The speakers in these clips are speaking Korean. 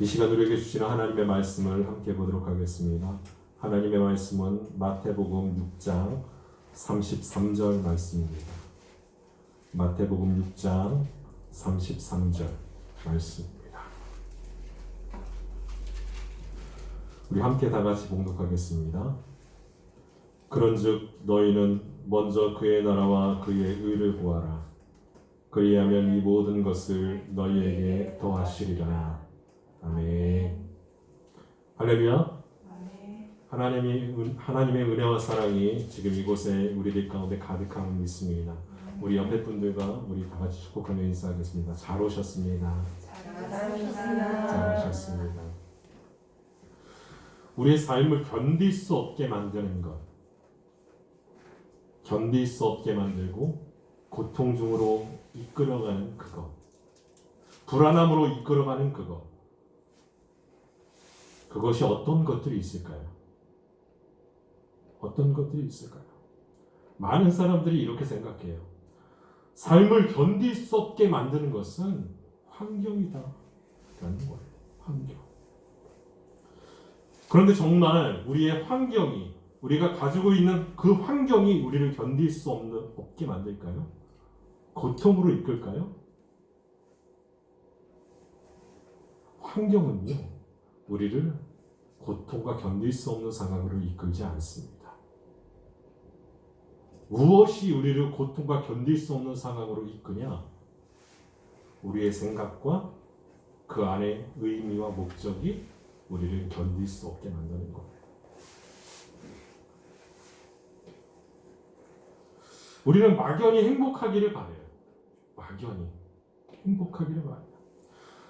이 시간 우리에게 주시는 하나님의 말씀을 함께 보도록 하겠습니다. 하나님의 말씀은 마태복음 6장 33절 말씀입니다. 마태복음 6장 33절 말씀입니다. 우리 함께 다 같이 봉독하겠습니다. 그런즉 너희는 먼저 그의 나라와 그의 의를 구하라. 그리하면 이 모든 것을 너희에게 더하시리라. 아멘. 할렐루야. 하나님이 은- 하나님의 은혜와 사랑이 지금 이곳에 우리들 가운데 가득함을 믿습니다. 우리 옆에 분들과 우리 다 같이 축복하며 인사하겠습니다. 잘 오셨습니다. 잘 오셨습니다. 우리의 삶을 견딜 수 없게 만드는 것, 견딜 수 없게 만들고 고통 중으로 이끌어가는 그것, 불안함으로 이끌어가는 그것, 그것이 어떤 것들이 있을까요? 어떤 것들이 있을까요? 많은 사람들이 이렇게 생각해요. 삶을 견딜 수 없게 만드는 것은 환경이다. 라는 거예요. 환경. 그런데 정말 우리의 환경이, 우리가 가지고 있는 그 환경이 우리를 견딜 수 없는, 없게 만들까요? 고통으로 이끌까요? 환경은요, 우리를 고통과 견딜 수 없는 상황으로 이끌지 않습니다. 무엇이 우리를 고통과 견딜 수 없는 상황으로 이끄냐? 우리의 생각과 그 안에 의미와 목적이 우리를 견딜 수 없게 만드는 거예요. 우리는 막연히 행복하기를 바래요. 막연히 행복하기를 바래요.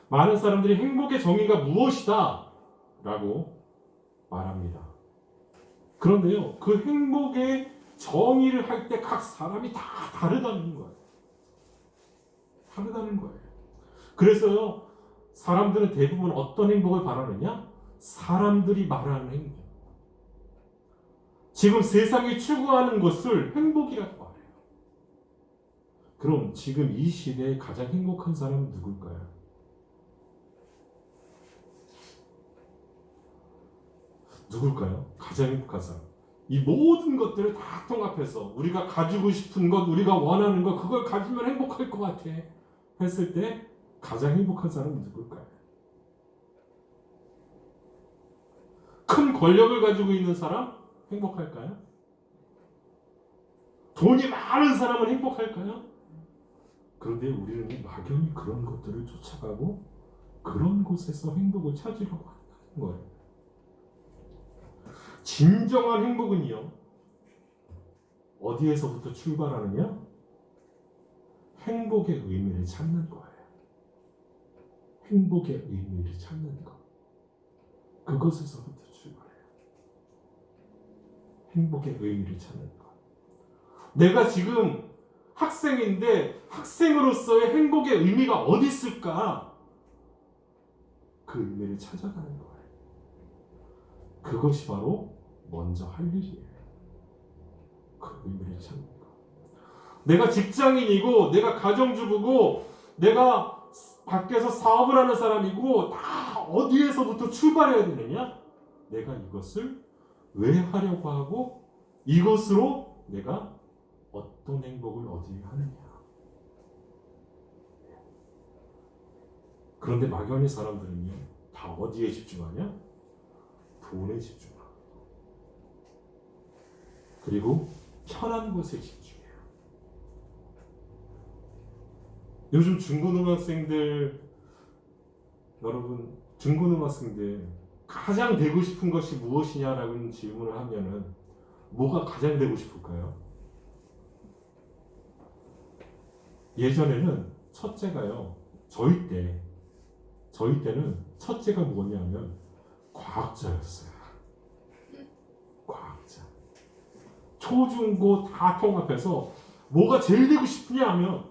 많은 사람들이 행복의 정의가 무엇이다? 라고 말합니다. 그런데요, 그 행복의 정의를 할 때 각 사람이 다 다르다는 거예요. 다르다는 거예요. 그래서요, 사람들은 대부분 어떤 행복을 바라느냐? 사람들이 말하는 행복. 지금 세상이 추구하는 것을 행복이라고 말해요. 그럼 지금 이 시대에 가장 행복한 사람은 누굴까요? 누굴까요? 가장 행복한 사람. 이 모든 것들을 다 통합해서 우리가 가지고 싶은 것, 우리가 원하는 것, 그걸 가지면 행복할 것 같아. 했을 때 가장 행복한 사람은 누굴까요? 큰 권력을 가지고 있는 사람 행복할까요? 돈이 많은 사람은 행복할까요? 그런데 우리는 막연히 그런 것들을 쫓아가고 그런 곳에서 행복을 찾으려고 한다는 거예요. 진정한 행복은요, 어디에서부터 출발하느냐? 행복의 의미를 찾는 거예요. 행복의 의미를 찾는 것. 그것에서부터 출발해요. 행복의 의미를 찾는 것. 내가 지금 학생인데 학생으로서의 행복의 의미가 어디 있을까? 그 의미를 찾아가는 거예요. 그것이 바로 먼저 할 일이에요. 그 의미를 찾는 거. 내가 직장인이고, 내가 가정주부고, 내가 밖에서 사업을 하는 사람이고, 다 어디에서부터 출발해야 되느냐? 내가 이것을 왜 하려고 하고, 이것으로 내가 어떤 행복을 얻으려 하느냐. 그런데 막연히 사람들은요, 다 어디에 집중하냐? 돈에 집중하고 그리고 편한 곳에 집중해요. 요즘 중고등학생들 여러분 중고등학생들 가장 되고 싶은 것이 무엇이냐라는 질문을 하면은 뭐가 가장 되고 싶을까요? 예전에는 첫째가요. 저희 때 저희 때는 첫째가 뭐냐면 과학자였어요. 과학자. 초중고 다 통합해서 뭐가 제일 되고 싶으냐 하면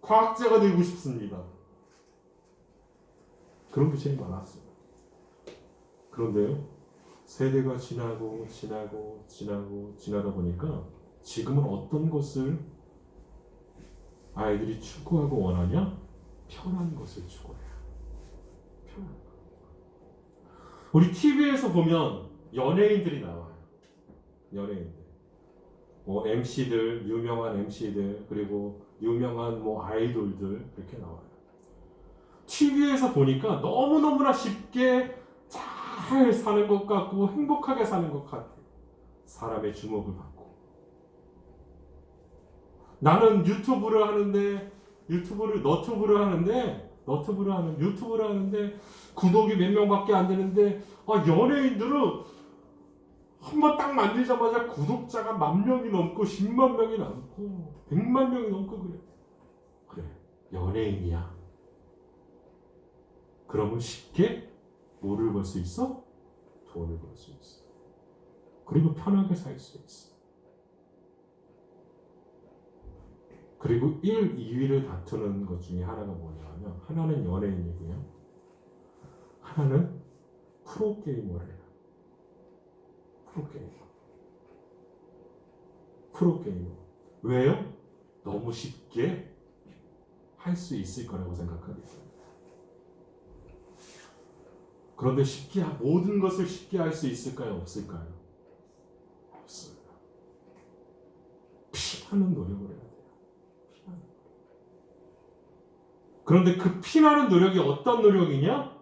과학자가 되고 싶습니다. 그런 게 제일 많았어요. 그런데요, 세대가 지나고 지나고 지나고 지나다 보니까 지금은 어떤 것을 아이들이 추구하고 원하냐? 편한 것을 추구해요. 편한 것. 우리 TV에서 보면 연예인들이 나와요. 연예인들. 뭐 MC들, 유명한 MC들, 그리고 유명한 뭐 아이돌들 이렇게 나와요. TV에서 보니까 너무너무나 쉽게 잘 사는 것 같고 행복하게 사는 것 같아요. 사람의 주목을 받고. 나는 유튜브를 하는데 유튜브를 너튜브를 하는데 너튜브를 하는 유튜브를 하는데 구독이 몇 명밖에 안 되는데 아 연예인들은 한 번 딱 만들자마자 구독자가 만 명이 넘고 10만 명이 넘고 100만 명이 넘고 그래. 그래. 연예인이야. 그러면 쉽게 뭐를 벌 수 있어? 돈을 벌 수 있어. 그리고 편하게 살 수 있어. 그리고 1, 2위를 다투는 것 중에 하나가 뭐냐면 하나는 연예인이고요. 하나는 프로게이머래 요. 프로게이머. 프로게이머. 왜요? 너무 쉽게 할 수 있을 거라고 생각하기 때문에. 그런데 쉽게 하- 모든 것을 쉽게 할 수 있을까요? 없을까요? 없어요. 피하는 노력을 해야 돼요. 피하는. 그런데 그 피나는 노력이 어떤 노력이냐?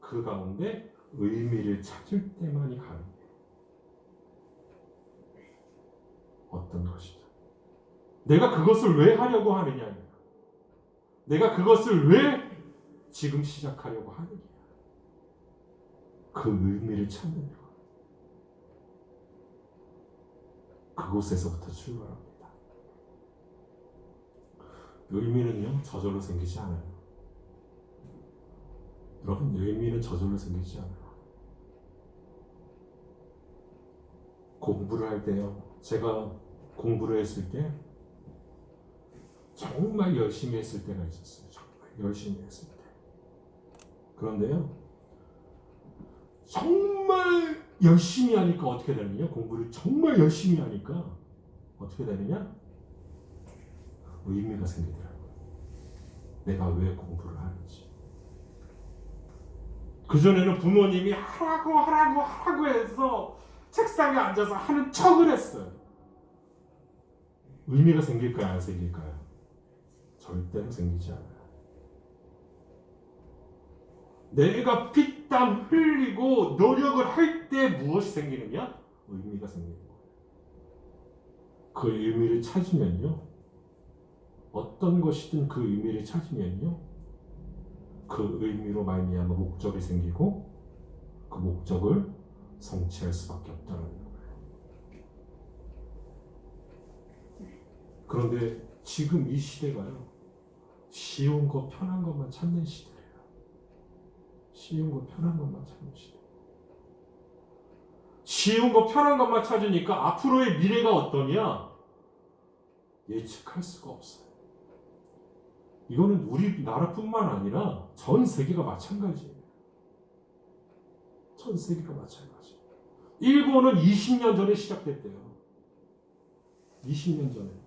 그 가운데 의미를 찾을 때만이 가능해요. 어떤 것이든. 내가 그것을 왜 하려고 하느냐. 내가 그것을 왜 지금 시작하려고 하느냐. 그 의미를 찾는 것. 그곳에서부터 출발합니다. 의미는요, 저절로 생기지 않아요. 여러분, 의미는 저절로 생기지 않아요. 공부를 할 때요, 제가 공부를 했을 때, 정말 열심히 했을 때가 있었어요. 정말 열심히 했을 때. 그런데요, 정말 열심히 하니까 어떻게 되느냐? 공부를 정말 열심히 하니까 어떻게 되느냐? 의미가 생기더라고요. 내가 왜 공부를 하는지. 그전에는 부모님이 하라고 하라고 하라고 해서 책상에 앉아서 하는 척을 했어요. 의미가 생길까요? 안 생길까요? 절대로 생기지 않아요. 내가 피땀 흘리고 노력을 할 때 무엇이 생기느냐? 의미가 생기는 거예요. 그 의미를 찾으면요. 어떤 것이든 그 의미를 찾으면요. 그 의미로 말미암아 목적이 생기고 그 목적을 성취할 수밖에 없다는 거예요. 그런데 지금 이 시대가요. 쉬운 거 편한 것만 찾는 시대예요. 쉬운 거 편한 것만 찾는 시대. 쉬운 거 편한 것만 찾으니까 앞으로의 미래가 어떠냐? 예측할 수가 없어요. 이거는 우리나라뿐만 아니라 전 세계가 마찬가지예요. 전 세계가 마찬가지. 일본은 20년 전에 시작됐대요. 20년 전에.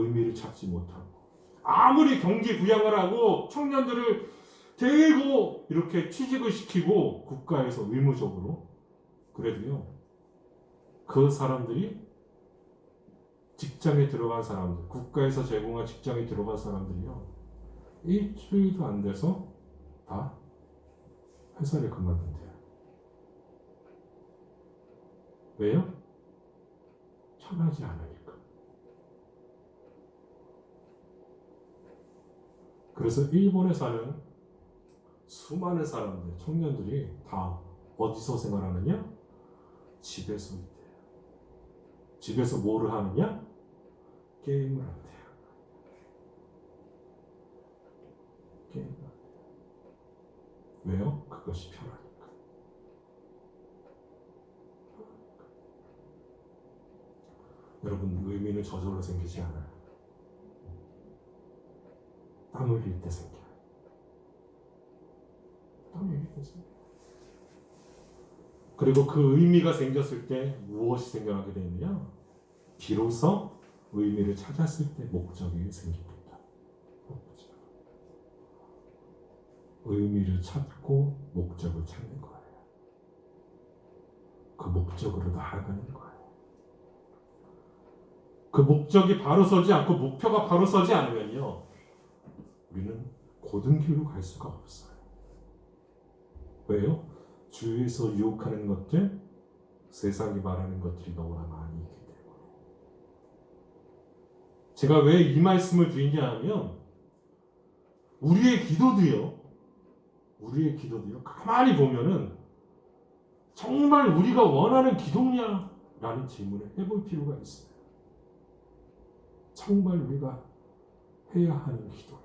의미를 찾지 못하고. 아무리 경기 부양을 하고 청년들을 대고 이렇게 취직을 시키고 국가에서 의무적으로 그래도요 그 사람들이 직장에 들어간 사람들 국가에서 제공한 직장에 들어간 사람들이요 일주일도 안 돼서 다 회사를 그만둔대요 왜요? 편하지 않으니까 그래서 일본에 사는 수많은 사람들, 청년들이 다 어디서 생활하느냐? 집에서 있대요. 집에서 뭐를 하느냐? 게임을 한대요. 게임을 한대요. 왜요? 그것이 편하니까. 여러분, 의미는 저절로 생기지 않아요. 때 생겨요. 땀 흘릴 때 생겨요. 그리고 그 의미가 생겼을 때 무엇이 생겨나게 되느냐? 비로소 의미를 찾았을 때 목적이 생깁니다. 의미를 찾고 목적을 찾는 거예요. 그 목적으로 나아가는 거예요. 그 목적이 바로 서지 않고 목표가 바로 서지 않으면요. 우리는 고든 길로 갈 수가 없어요. 왜요? 주위에서 유혹하는 것들, 세상이 말하는 것들이 너무나 많이 있기 때문에. 제가 왜 이 말씀을 드리냐 하면, 우리의 기도도요, 우리의 기도도요, 가만히 보면은, 정말 우리가 원하는 기도냐? 라는 질문을 해볼 필요가 있어요. 정말 우리가 해야 하는 기도냐?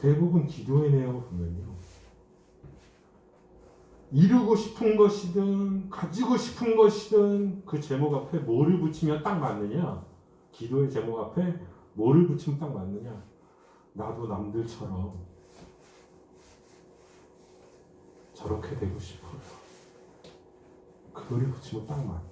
대부분 기도의 내용을 보면요. 이루고 싶은 것이든 가지고 싶은 것이든 그 제목 앞에 뭐를 붙이면 딱 맞느냐? 기도의 제목 앞에 뭐를 붙이면 딱 맞느냐? 나도 남들처럼 저렇게 되고 싶어요. 그거를 붙이면 딱 맞대요.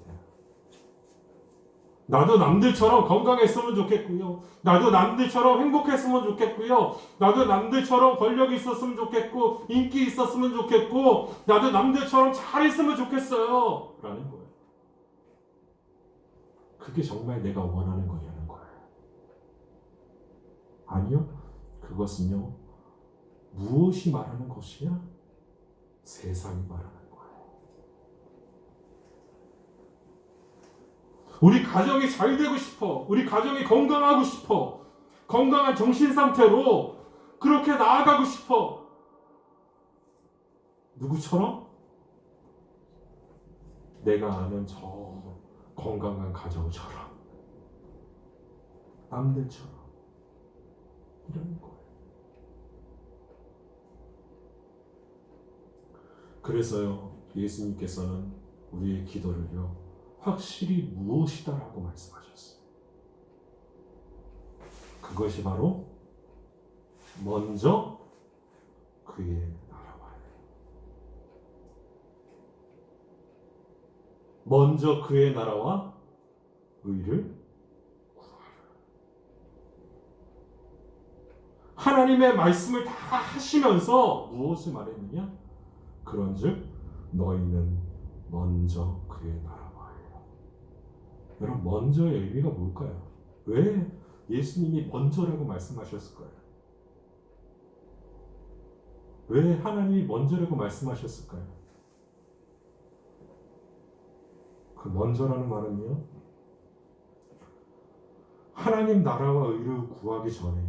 나도 남들처럼 건강했으면 좋겠고요. 나도 남들처럼 행복했으면 좋겠고요. 나도 남들처럼 권력이 있었으면 좋겠고, 인기 있었으면 좋겠고, 나도 남들처럼 잘했으면 좋겠어요. 라는 거예요. 그게 정말 내가 원하는 거냐는 거예요. 아니요. 그것은요, 무엇이 말하는 것이냐? 세상이 말하는 거예요. 우리 가정이 잘 되고 싶어. 우리 가정이 건강하고 싶어. 건강한 정신 상태로 그렇게 나아가고 싶어. 누구처럼? 내가 아는 저 건강한 가정처럼. 남들처럼. 이런 거예요. 그래서요, 예수님께서는 우리의 기도를요, 확실히 무엇이다라고 말씀하셨어요. 그것이 바로 먼저 그의 나라와요. 먼저 그의 나라와 의를. 하나님의 말씀을 다 하시면서 무엇을 말했느냐? 그런즉 너희는 먼저 그의 나라 여러분 먼저의 의미가 뭘까요? 왜 예수님이 먼저라고 말씀하셨을까요? 왜 하나님이 먼저라고 말씀하셨을까요? 그 먼저라는 말은요. 하나님 나라와 의를 구하기 전에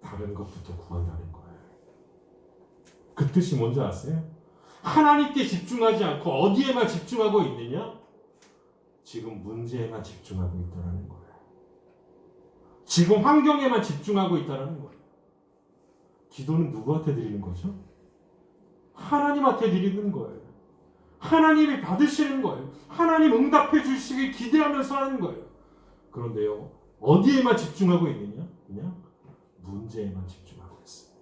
다른 것부터 구한다는 거예요. 그 뜻이 뭔지 아세요? 하나님께 집중하지 않고 어디에만 집중하고 있느냐? 지금 문제에만 집중하고 있다는 거예요. 지금 환경에만 집중하고 있다는 거예요. 기도는 누구한테 드리는 거죠? 하나님한테 드리는 거예요. 하나님이 받으시는 거예요. 하나님 응답해 주시길 기대하면서 하는 거예요. 그런데요, 어디에만 집중하고 있느냐? 그냥 문제에만 집중하고 있어요.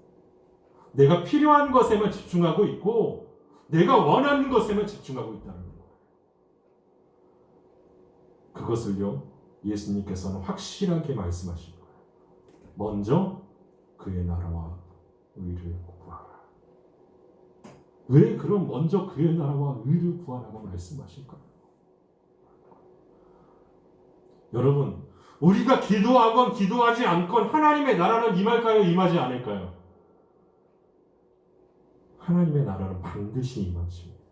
내가 필요한 것에만 집중하고 있고, 내가 원하는 것에만 집중하고 있다는. 그것을요, 예수님께서는 확실하게 말씀하신 거예요. 먼저 그의 나라와 의를 구하라. 왜 그럼 먼저 그의 나라와 의를 구하라고 말씀하실까요? 여러분, 우리가 기도하건 기도하지 않건 하나님의 나라는 임할까요? 임하지 않을까요? 하나님의 나라는 반드시 임하십니다.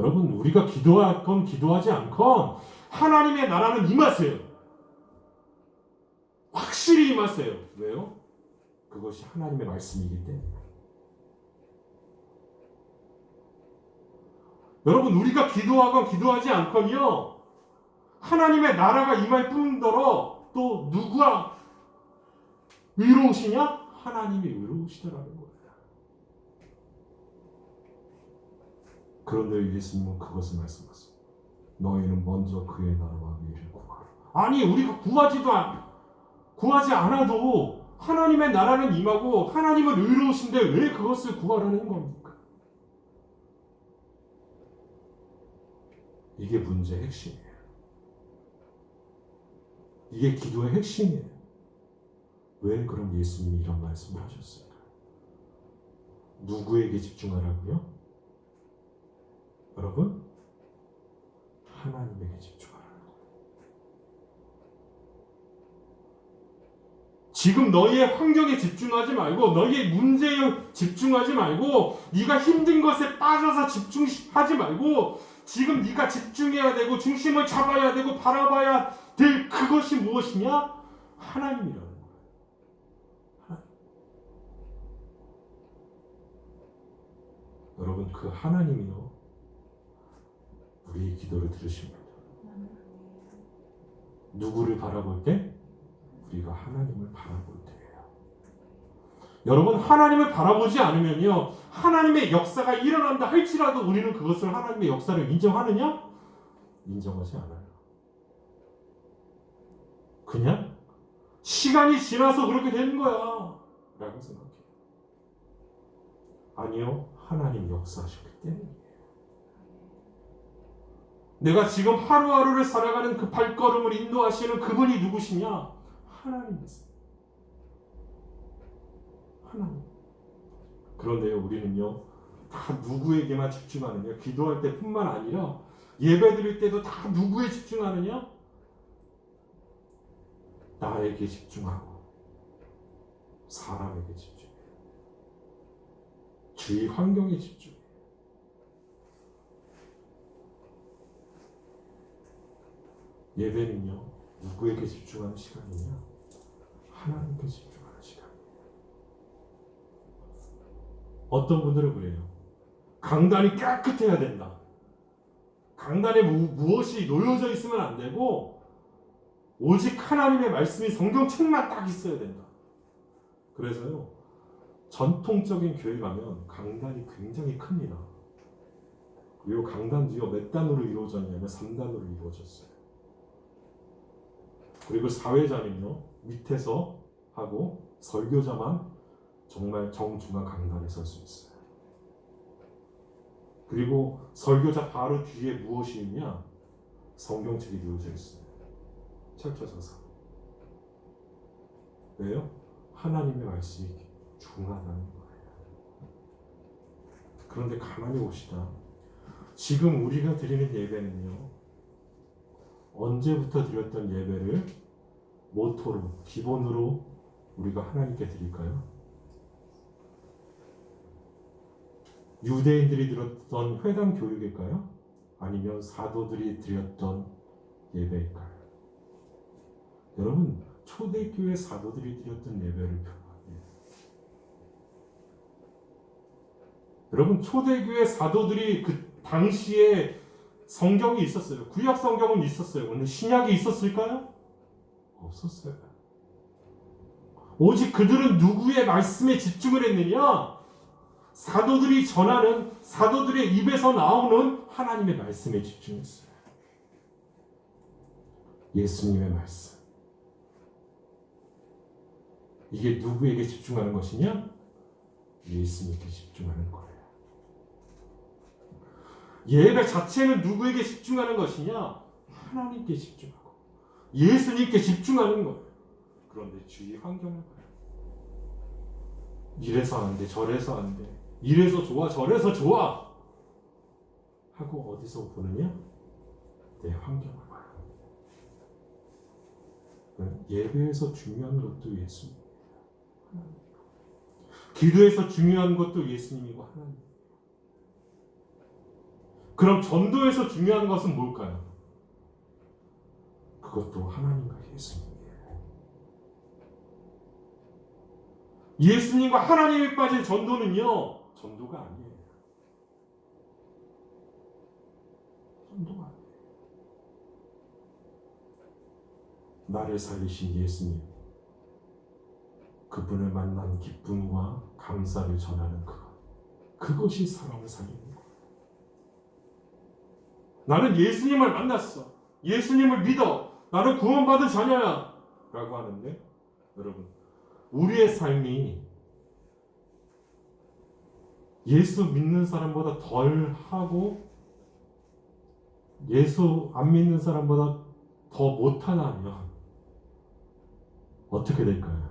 여러분, 우리가 기도하건 기도하지 않건 하나님의 나라는 임하세요. 확실히 임하세요. 왜요? 그것이 하나님의 말씀이기 때문에. 여러분, 우리가 기도하건 기도하지 않건요, 하나님의 나라가 임할 뿐더러 또 누가 의로우시냐? 하나님이 의로우시더라는 거예요. 그런데 예수님은 그것을 말씀하셨습니다. 너희는 먼저 그의 나라와 의를 구하라. 아니 우리가 구하지도 않, 구하지 않아도 하나님의 나라는 임하고 하나님은 의로우신데 왜 그것을 구하라는 겁니까? 이게 문제의 핵심이에요. 이게 기도의 핵심이에요. 왜 그럼 예수님이 이런 말씀을 하셨을까? 누구에게 집중하라고요? 여러분, 하나님에게 집중하라고. 지금 너희의 환경에 집중하지 말고 너희의 문제에 집중하지 말고 네가 힘든 것에 빠져서 집중하지 말고 지금 네가 집중해야 되고 중심을 잡아야 되고 바라봐야 될 그것이 무엇이냐? 하나님이라는. 여러분 그 하나님이요 우리의 기도를 들으십니다. 누구를 바라볼 때? 우리가 하나님을 바라볼 때예요. 여러분 하나님을 바라보지 않으면요 하나님의 역사가 일어난다 할지라도 우리는 그것을 하나님의 역사를 인정하느냐? 인정하지 않아요. 그냥 시간이 지나서 그렇게 되는 거야 라고 생각해요. 아니요 하나님 역사하셨기 때문이에요. 내가 지금 하루하루를 살아가는 그 발걸음을 인도하시는 그분이 누구시냐? 하나님이세요. 하나님. 그런데요, 우리는요, 다 누구에게만 집중하느냐? 기도할 때 뿐만 아니라 예배 드릴 때도 다 누구에 집중하느냐? 나에게 집중하고 사람에게 집중해. 주위 환경에 집중해. 예배는요, 누구에게 집중하는 시간이냐? 하나님께 집중하는 시간이에요. 어떤 분들은 그래요. 강단이 깨끗해야 된다. 강단에 무, 무엇이 놓여져 있으면 안 되고, 오직 하나님의 말씀이 성경책만 딱 있어야 된다. 그래서요, 전통적인 교회 가면 강단이 굉장히 큽니다. 그리고 강단도요, 몇 단으로 이루어졌냐면 3단으로 이루어졌어요. 그리고 사회자는요 밑에서 하고 설교자만 정말 정중한 강단에 설 수 있어요. 그리고 설교자 바로 뒤에 무엇이 있냐? 성경책이 놓여져 있어요. 펼쳐져서. 왜요? 하나님의 말씀이 중하다는 거예요. 그런데 가만히 봅시다. 지금 우리가 드리는 예배는요. 언제부터 드렸던 예배를 모토로 기본으로 우리가 하나님께 드릴까요? 유대인들이 드렸던 회당 교육일까요? 아니면 사도들이 드렸던 예배일까요? 여러분 초대교회 사도들이 드렸던 예배를 표현합니다. 여러분 초대교회 사도들이 그 당시에 성경이 있었어요. 구약 성경은 있었어요. 근데 신약이 있었을까요? 없었어요. 오직 그들은 누구의 말씀에 집중을 했느냐? 사도들이 전하는 사도들의 입에서 나오는 하나님의 말씀에 집중했어요. 예수님의 말씀. 이게 누구에게 집중하는 것이냐? 예수님께 집중하는 거예요. 예배 자체는 누구에게 집중하는 것이냐? 하나님께 집중하고 예수님께 집중하는 거예요. 그런데 주위 환경을 봐요. 이래서 안 돼, 저래서 안 돼. 이래서 좋아, 저래서 좋아. 하고 어디서 보느냐? 내 환경을 봐요. 예배에서 중요한 것도 예수님이에요. 기도에서 중요한 것도 예수님이고 하나님. 그럼 전도에서 중요한 것은 뭘까요? 그것도 하나님과 예수님이에요. 예수님과 하나님이 빠진 전도는요, 전도가 아니에요. 전도가 아니에요. 나를 살리신 예수님, 그분을 만난 기쁨과 감사를 전하는 그것, 그것이 사람을 거예요. 나는 예수님을 만났어. 예수님을 믿어. 나는 구원받은 자녀야. 라고 하는데, 여러분, 우리의 삶이 예수 믿는 사람보다 덜 하고, 예수 안 믿는 사람보다 더 못하다면, 어떻게 될까요?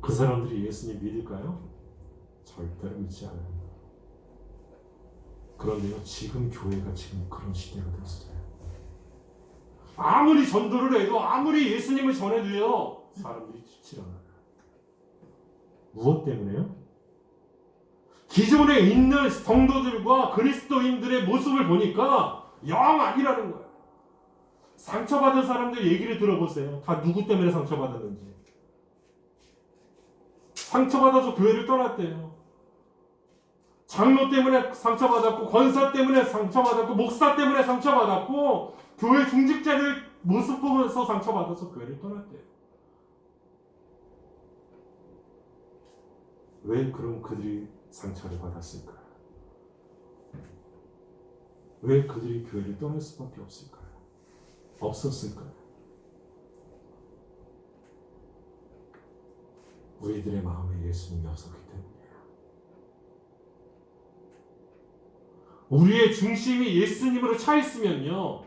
그 사람들이 예수님 믿을까요? 절대로 믿지 않아요. 그런데요, 지금 교회가 지금 그런 시대가 됐어요. 아무리 전도를 해도 아무리 예수님을 전해도요, 사람들이 듣질 않아요. 무엇 때문에요? 기존에 있는 성도들과 그리스도인들의 모습을 보니까 영 아니라는 거예요. 상처받은 사람들 얘기를 들어보세요. 다 누구 때문에 상처받았는지. 상처받아서 교회를 떠났대요. 장로 때문에 상처받았고, 권사 때문에 상처받았고, 목사 때문에 상처받았고, 교회 중직자들 모습 보면서 상처받아서 교회를 떠났대요. 왜 그럼 그들이 상처를 받았을까요? 왜 그들이 교회를 떠날 수밖에 없을까요? 없었을까요? 우리들의 마음에 예수님이 없었기 때문이에요. 우리의 중심이 예수님으로 차 있으면요,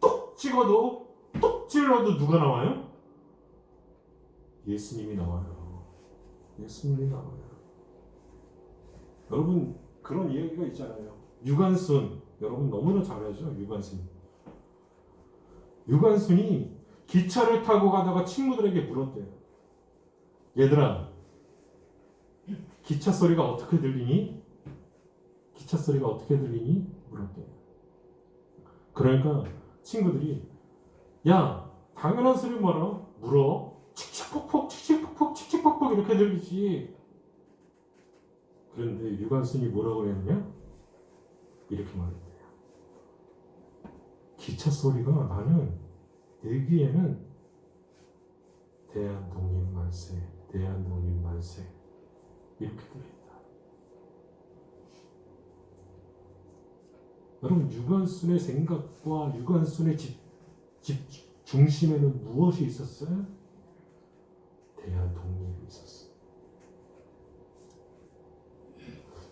똑 찍어도 똑 찔러도 누가 나와요? 예수님이 나와요. 예수님이 나와요. 여러분 그런 이야기가 있잖아요. 유관순 여러분 너무나 잘 알죠 유관순. 유관순이 기차를 타고 가다가 친구들에게 물었대요. 얘들아, 기차 소리가 어떻게 들리니? 기차 소리가 어떻게 들리니? 물었대요. 그러니까 친구들이 야 당연한 소리 뭐라 물어 칙칙폭폭 칙칙폭폭 칙칙폭폭 이렇게 들리지. 그런데 유관순이 뭐라고 그랬냐? 이렇게 말했대요. 기차 소리가 나는 내 귀에는 대한독립 만세, 대한독립 만세 이렇게 들린다. 여러분 유관순의 생각과 유관순의 집, 집 중심에는 무엇이 있었어요? 대한 독립이 있었어요.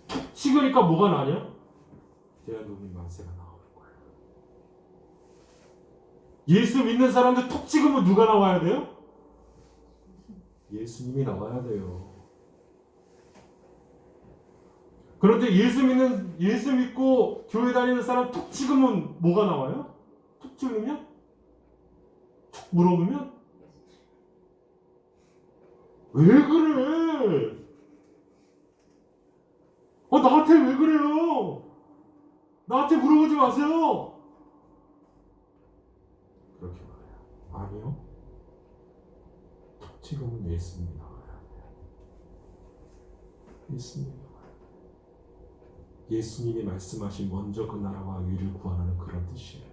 툭 찍으니까 뭐가 나냐? 대한 독립 만세가 나오는 거예요. 예수 믿는 사람들 톡 찍으면 누가 나와야 돼요? 예수님이 나와야 돼요. 그런데 예수 믿는 예수 믿고 교회 다니는 사람 톡 찍으면 뭐가 나와요? 톡 찍으면 톡 물어보면 왜 그래? 어 나한테 왜 그래요? 나한테 물어보지 마세요. 그렇게 말해요. 아니요. 톡 찍으면 예수님이 나와야 돼요. 돼요. 예수님이 말씀하신 먼저 그 나라와 의를 구하는 그런 뜻이에요.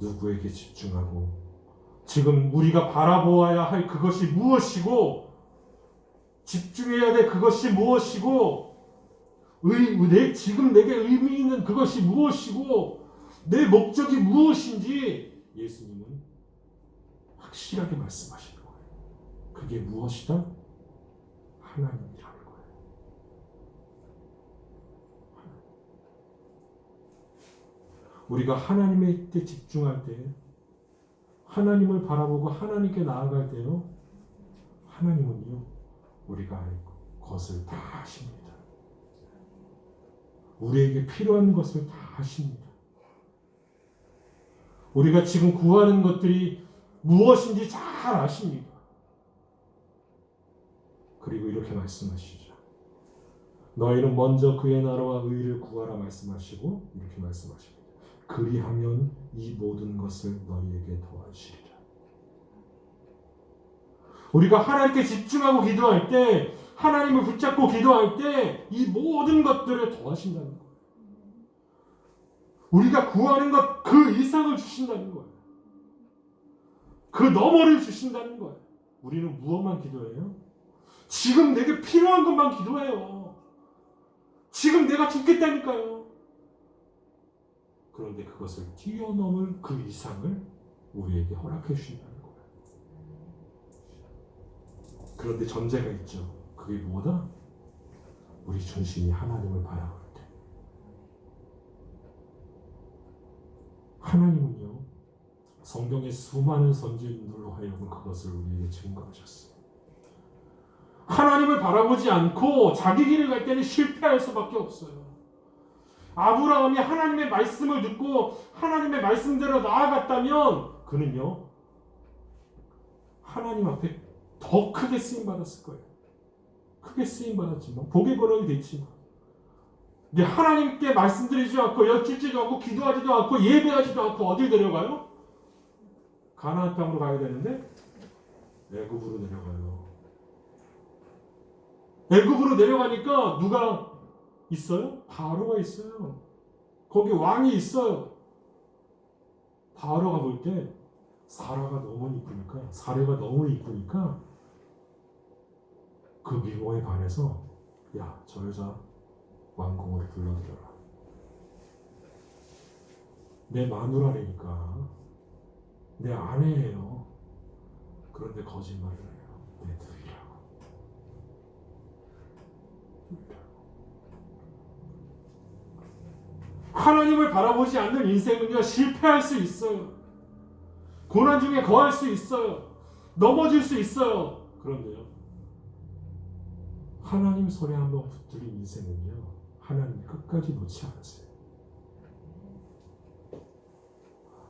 누구에게 집중하고 지금 우리가 바라보아야 할 그것이 무엇이고 집중해야 될 그것이 무엇이고 의, 내, 지금 내게 의미 있는 그것이 무엇이고 내 목적이 무엇인지 예수님은 확실하게 말씀하시는 거예요. 그게 무엇이다? 하나님이라는 거예요. 우리가 하나님의 때 집중할 때 하나님을 바라보고 하나님께 나아갈 때요 하나님은요 우리가 알 것을 다 아십니다. 우리에게 필요한 것을 다 아십니다. 우리가 지금 구하는 것들이 무엇인지 잘 아십니다. 그리고 이렇게 말씀하시죠. 너희는 먼저 그의 나라와 의를 구하라 말씀하시고 이렇게 말씀하십니다. 그리하면 이 모든 것을 너희에게 더하시리라. 우리가 하나님께 집중하고 기도할 때 하나님을 붙잡고 기도할 때 이 모든 것들을 더하신다는 거예요. 우리가 구하는 것 그 이상을 주신다는 거예요. 그 너머를 주신다는 거예요. 우리는 무엇만 기도해요? 지금 내게 필요한 것만 기도해요. 지금 내가 죽겠다니까요. 그런데 그것을 뛰어넘을 그 이상을 우리에게 허락해 주신다는 거예요. 그런데 전제가 있죠. 그게 뭐다? 우리 중심이 하나님을 바라볼 때. 하나님은요, 성경의 수많은 선지인들로 하여금 그것을 우리에게 증거하셨어요. 하나님을 바라보지 않고 자기 길을 갈 때는 실패할 수밖에 없어요. 아브라함이 하나님의 말씀을 듣고 하나님의 말씀대로 나아갔다면 그는요 하나님 앞에 더 크게 쓰임 받았을 거예요. 크게 쓰임 받았지만 복의 번영이 됐지만 근데 하나님께 말씀드리지 않고 여쭙지도 않고 기도하지도 않고 예배하지도 않고 어딜 데려가요? 가나안 땅으로 가야 되는데 애굽으로 내려가요. 애굽으로 내려가니까 누가 있어요? 바로가 있어요. 거기 왕이 있어요. 바로가 볼 때 사라가 너무 이쁘니까 사례가 너무 이쁘니까 그 미모에 반해서 야 저 여자 왕궁으로 불러들여라. 내 마누라라니까 내 아내예요. 그런데 거짓말을 해요. 내 둘이라고. 둘이라고. 하나님을 바라보지 않는 인생은요 실패할 수 있어요. 고난 중에 거할 수 있어요. 넘어질 수 있어요. 그런데요. 하나님 손에 한번 붙들린 인생은요. 하나님 끝까지 놓지 않으세요.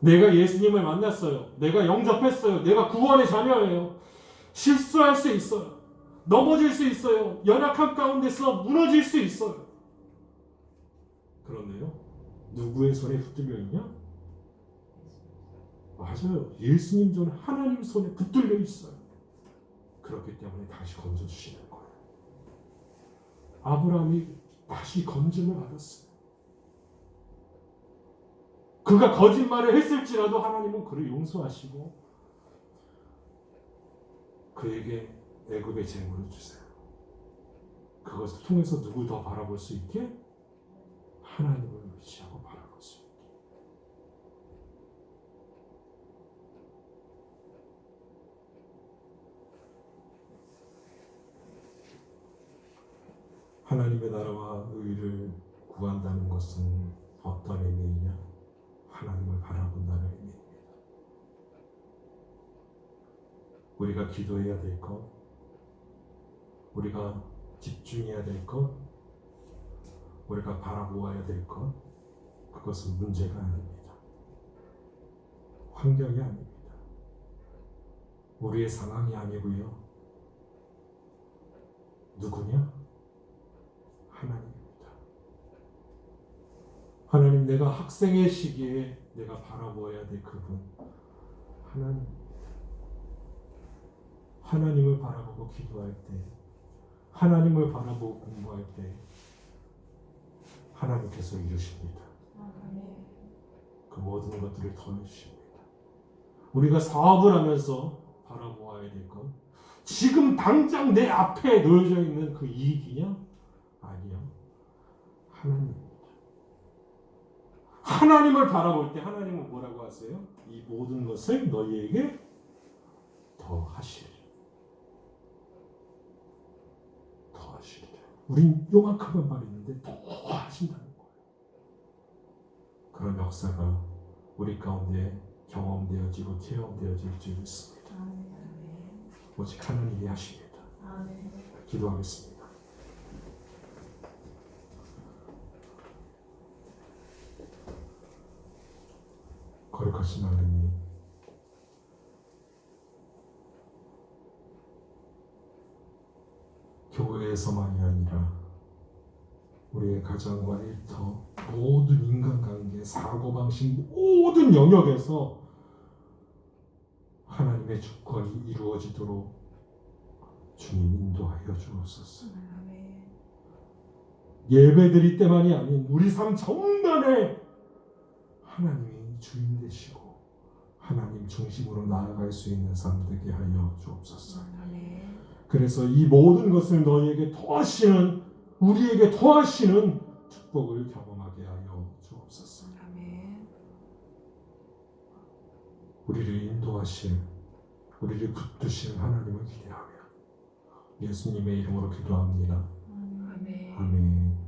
내가 예수님을 만났어요. 내가 영접했어요. 내가 구원의 자녀예요. 실수할 수 있어요. 넘어질 수 있어요. 연약한 가운데서 무너질 수 있어요. 누구의 손에 붙들려 있냐? 맞아요. 예수님 손 하나님 손에 붙들려 있어요. 그렇기 때문에 다시 건져 주시는 거예요. 아브라함이 다시 건짐을 받았어요. 그가 거짓말을 했을지라도 하나님은 그를 용서하시고 그에게 애굽의 재물을 주세요. 그것을 통해서 누굴 더 바라볼 수 있게 하나님을 의지하고 바라볼 수 있게. 하나님의 나라와 의를 구한다는 것은 어떤 의미이냐? 하나님을 바라본다는 의미입니다. 우리가 기도해야 될 것, 우리가 집중해야 될 것, 우리가 바라보아야 될 것, 그것은 문제가 아닙니다. 환경이 아닙니다. 우리의 상황이 아니고요. 누구냐? 하나님입니다. 하나님 내가 학생의 시기에 내가 바라보아야 될 그분 하나님 하나님을 바라보고 기도할 때 하나님을 바라보고 공부할 때 하나님께서 이루십니다. 그 모든 것들을 더해주십니다. 우리가 사업을 하면서 바라보아야 될 것, 지금 당장 내 앞에 놓여져 있는 그 이익이냐? 아니요. 하나님입니다. 하나님을 바라볼 때 하나님은 뭐라고 하세요? 이 모든 것을 너희에게 더 하시리. 더 하시리. 우린 요만큼만 말했는데 더 하신다는 거예요. 그런 역사가 우리 가운데 경험되어지고 체험되어질 줄 믿습니다. 오직 하나님이 하십니다. 기도하겠습니다. 거룩하신 하나님, 교회에서만이 아니라 우리의 가정과 일터, 모든 인간관계, 사고방식, 모든 영역에서 하나님의 주권이 이루어지도록 주님 인도하여 주옵소서. 예배드릴 때만이 아닌 우리 삶 전반에 하나님이 주인 되시고 하나님 중심으로 나아갈 수 있는 삶 되게 하여 주옵소서. 그래서 이 모든 것을 너희에게 더하시는 우리에게 더하시는 축복을 경험하게 하여 주옵소서. 우리를 인도하실 우리를 붙드실 하나님을 기대하며 예수님의 이름으로 기도합니다. 아멘.